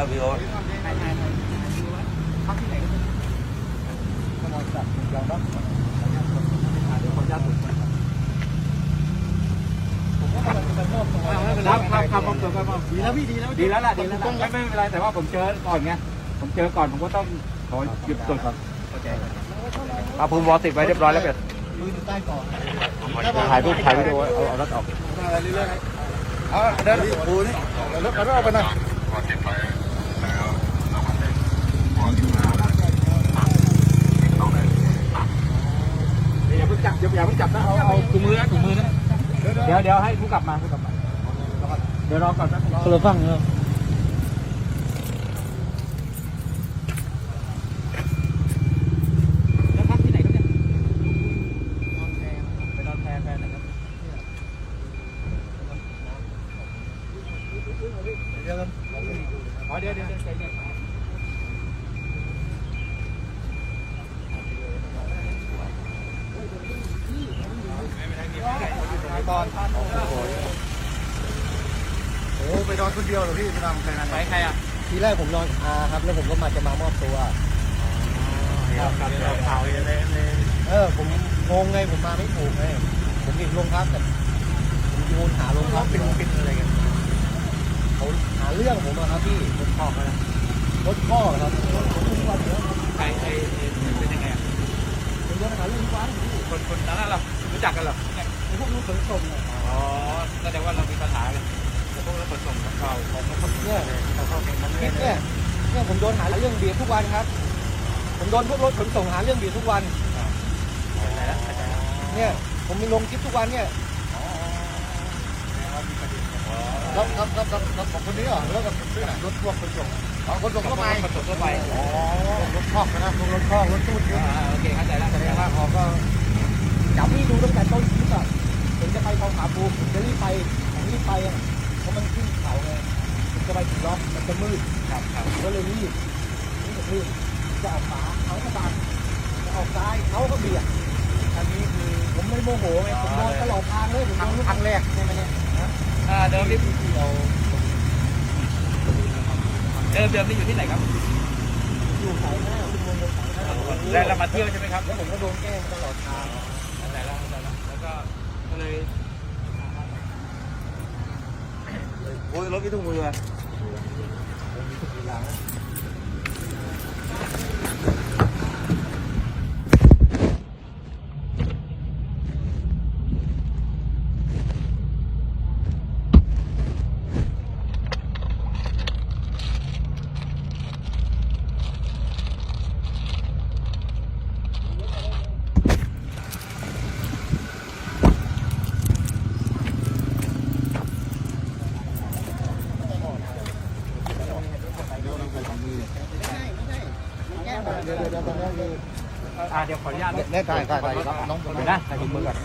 เอาวิดีโอถ่ายถ่ายถ่ายถ่ายดูไว้พักที่ไหนก็ได้ขโมยสัตว์ยอมรับเดี๋ยวขออนุญาตถูกผมก็กำลังจะมอบตัวไม่เป็นไรครับครับผมตัวครับดีแล้วพี่ดีแล้วดีแล้วล่ะดีแล้วล่ะไม่ไม่เป็นไรแต่ว่าผมเจอก่อนไงผมเจอก่อนผมก็ต้องขอหยุดตรวจก่อนเอาภูมิวอลติดไว้เรียบร้อยแล้วเป็ดมืออยู่ใต้ก่อนถ่ายรูปถ่ายวิดีโอเอาเอารถออกเอาเดินปูนี่ๆแล้วก็เอาไปหน่อย อย่าเพิ่งจับอย่าเพิ่งจับ นะเอาเอาถุงมือนะถุงมือนะเดี๋ยวเดี๋ยวให้ผู้กลับมาผู้กลับมาเดี๋ยวรอก่อนนะคนละฝั่งเนอะเดี๋ยวเดี๋ยวเดี๋ยว เดี๋ยวใจเย็นก่อนโอ้ไปนอนคนเดียวเหรอพี่ไปนอนใครนอนไปใครอะทีแรกผมนอนอาครับ แล้วผมก็มาจะมามอบตัว ครับครับเอาข่าวเลยเลยเออ ผมงงไงผมมาไม่ถูกไงผมเห็นโรงพักแต่ผมโยนหาโรงพักเป็นเป็นอะไรกันเขาหาเรื่องผมอะครับพี่รถพ่อเขานะรถพ่อครับผมทุกวันเดียวใครไอ้เป็นยังไงอะผมโยนหาเรื่องทุกวันพี่คนคนนั้นเหรอรู้จักกันเหรอไอ้ พวกนู้นขนส่งเนี่ยอ๋อแสดงว่าเรามีปัญหากันพวกเราขนส่งกับเราของเขาเนี่ยเขาเข้าเป็นมันเนี่ยเนี่ยผมโดนหาเรื่องเบียดทุกวันครับ ผมโดนพวกรถขนส่งหาเรื่องเบียดทุกวันเนี่ยผมมีลงคลิปทุกวันเนี่ยครับครับครับครับครับของคนนี้เหรอแล้วกับด้วยไหนรถพวกคนส่งอ๋อคนส่งเข้าไปขนส่งทั่วไปอ๋อรถคอกนะรถคอกรถตู้ทึบโอเคเข้าใจแล้วแสดงว่าเขาก็จับนี่ดูตั้งแต่ต้นคลิปอะผมจะไป ทองผาภูมิผมจะรีบไปผมรีบไปอะเพราะมันขึ้นเขาไงผมจะไปถึงล็อกมันจะมืดครับครับก็เลยรีบรีบรีบจะออกขวาเขาก็ตันจะออกซ้ายเขาก็เบียดอันนี้คือผมไม่โมโหไงผมโดนตลอดทางเลยผมโดนครั้งแรกใช่ไหมเนี่ยอ่าเดิมนี่ที่เราเดิมเดิมนี่อยู่ที่ไหนครับอยู่สายหน้าคุณมงคลสายหน้าแล้วเรามาเที่ยวใช่ไหมครับแล้วผมก็โดนแกล้งตลอดทาง เข้าใจแล้วเข้าใจแล้วแล้วก็ก็เลย โอ้ยรถพี่ทุ่งมือมา แก้แบบ เดี๋ยวเดี๋ยวตอาเดี๋ยวขออนุญาตเน่ถ่ายถ่ายถ่ายน้องเดี๋ยวนะใส่ถุงมือก่อน